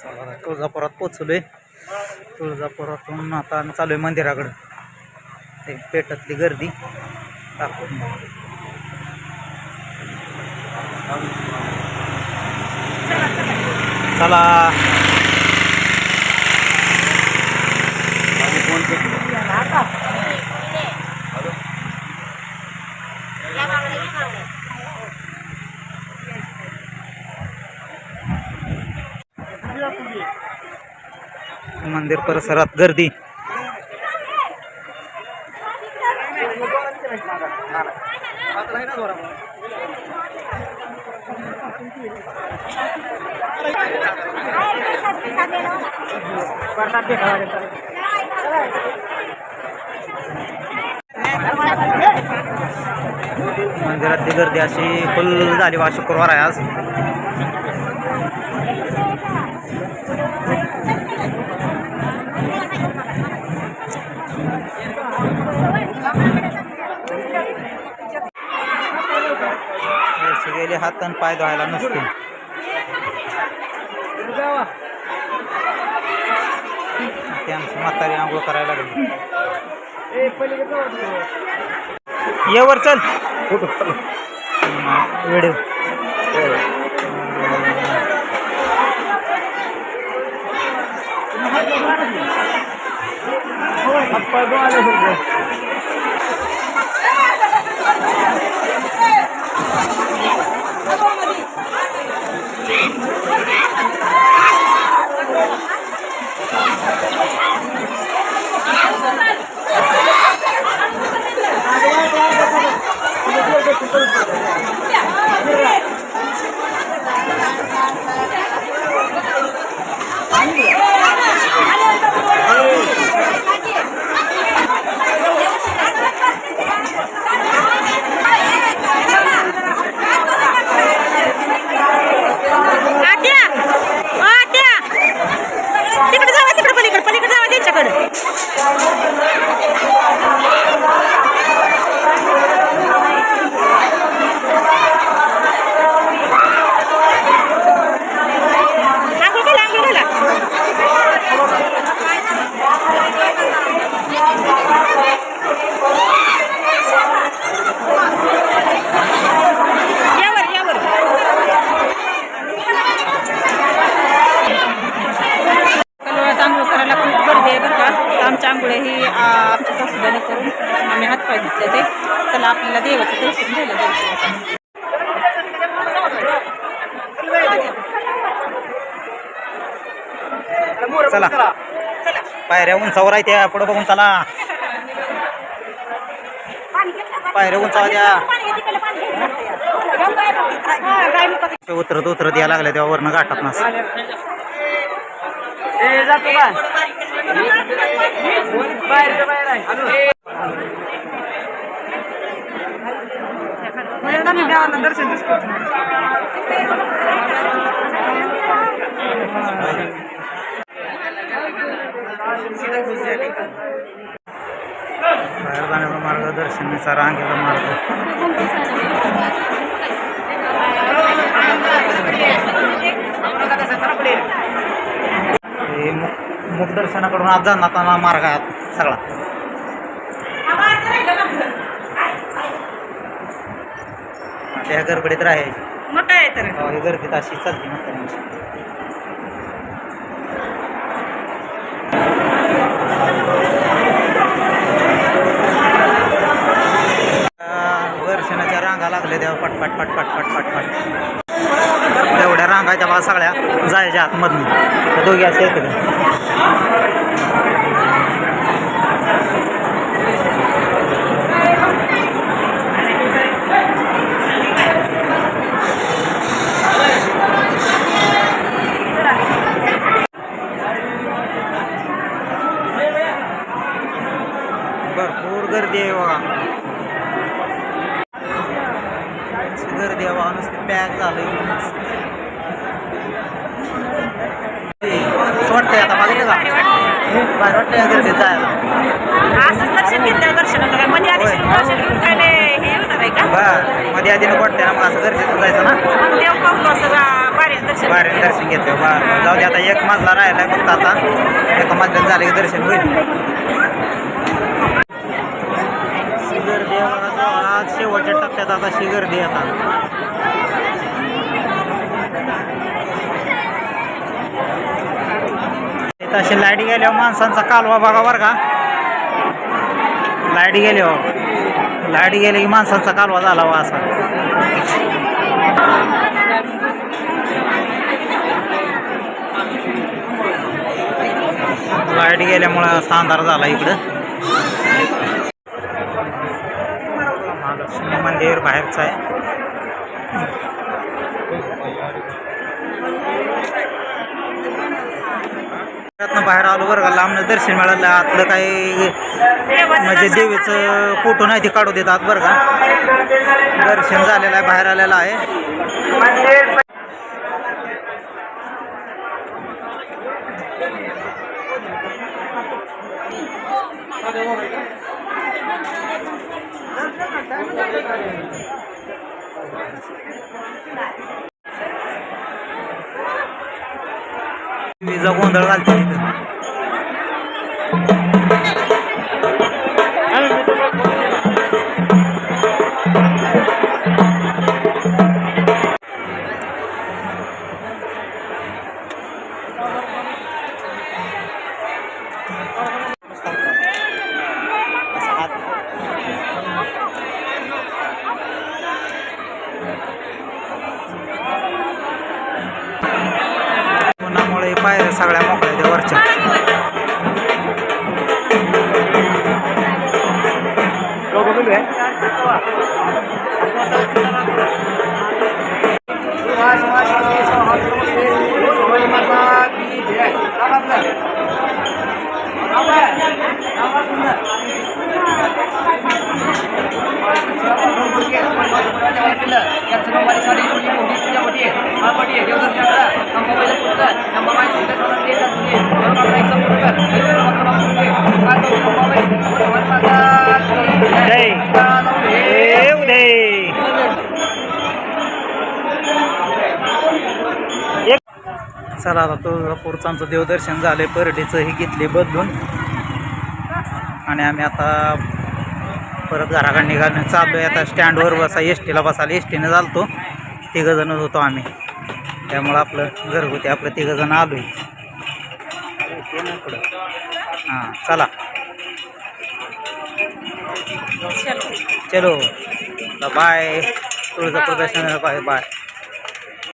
चला तुळजापुरात पोचलोय तुळजापुरातून आता आम्ही चालू आहे मंदिराकडं. ते पेटातली गर्दी. दाखवून चला. मंदिर परिसरात गर्दी. मंदिरातली गर्दी अशी फुल झाली वा शुक्रवार आहे आज. हात आणि पाय धुवायला नसते. ते आमची म्हातारी आंघोळ करायला लागली. ये वर चल. व्हिडिओ आत्या ओ आत्या तिकडे जावा तिकडे पलीकडे पलीकडे जावा त्यांच्याकडे आंघोळ घाला आंघोळ घाला यावर यावर कलोळ्यात आंघोळ करायला खूप गर्दी आहे बरं का तर आमच्या आंघोळ्या ही आ, आमच्या सासूबाईने करून आम्ही हातपाय धुतले ते चला आपल्याला देवाचं दर्शन घ्यायला जायचं चला. पायऱ्या उंचावर आहे त्या पुढे बघून चला. पायऱ्या उंचावर द्या उतरत उतरत या लागल्या तेव्हा वरनं गाठात नस. बाहेर जाण्याचा मार्ग दर्शनाचा रांगेचा मार्ग हे मुख मुख दर्शनाकडून आज जाताना मार्ग आहे सगळा त्या गडबडीत राहायची. मग काय तर? हो, गर्दीत अशी चालते म्हाताऱ्यांची आ, दर्शनाच्या रांगा लागल्या तेव्हा पट पट पट पट पट पट एवढ्या तेवढ्या बा सगळ्या जायच्या आतमधून. दोघी असे वाटतंय गर्दीत जायला असंच दर्शन घेतलं दर्शन होतं काय? मध्ये आधी. दर्शन घेऊन काय लय हे होणार आहे का? बरमध्ये आधी नको वाटतंय ना मग असं गर्दीत जायचं ना. देव पाहतो सगळा बाहेर दर्शन बाहेर दर्शन घेतो बरं जाऊ दे आता एक मजला राहिला फक्त आता. एका मजल्यात झालं की दर्शन होईल. शिगर देवाचा आज शेवटच्या टप्प्यात आता शिगर दे आता. तशी लाइट गेल्यावर हो, माणसांचा कालवा बघा बरं का. लाइट गेल्यावर हो. लाइट गेले की माणसांचा कालवा झाला वा असा. लाइट गेल्यामुळं असा अंधार झाला इकडं. महालक्ष्मी मंदिर बाहेरचं आहे. त्यातनं बाहेर आलो बरं का लांबनं दर्शन मिळालं. आतलं काही म्हणजे देवीचं फोटो नाही ते काढू देतात बरं का. दर्शन झालेलं आहे बाहेर आलेलं आहे. गोंधळ घालते तिथं सगळ्या मोकळ्या त्या वरच्या जय देव दे चला आता तुळजापूरचं आमचं देवदर्शन झालंय परडीचं हे घेतले बदलून. आणि आम्ही आता परत घराकडे निघालो चाललोय आता स्टँडवर बसा एस टीला बसायला. एस टीनं चालतो तिघंजणच होतो आम्ही. त्यामुळं आपलं घरगुती आपलं तिघंजण आलो हां चला. चलो. बाय तुळजापूर दर्शन बाय बाय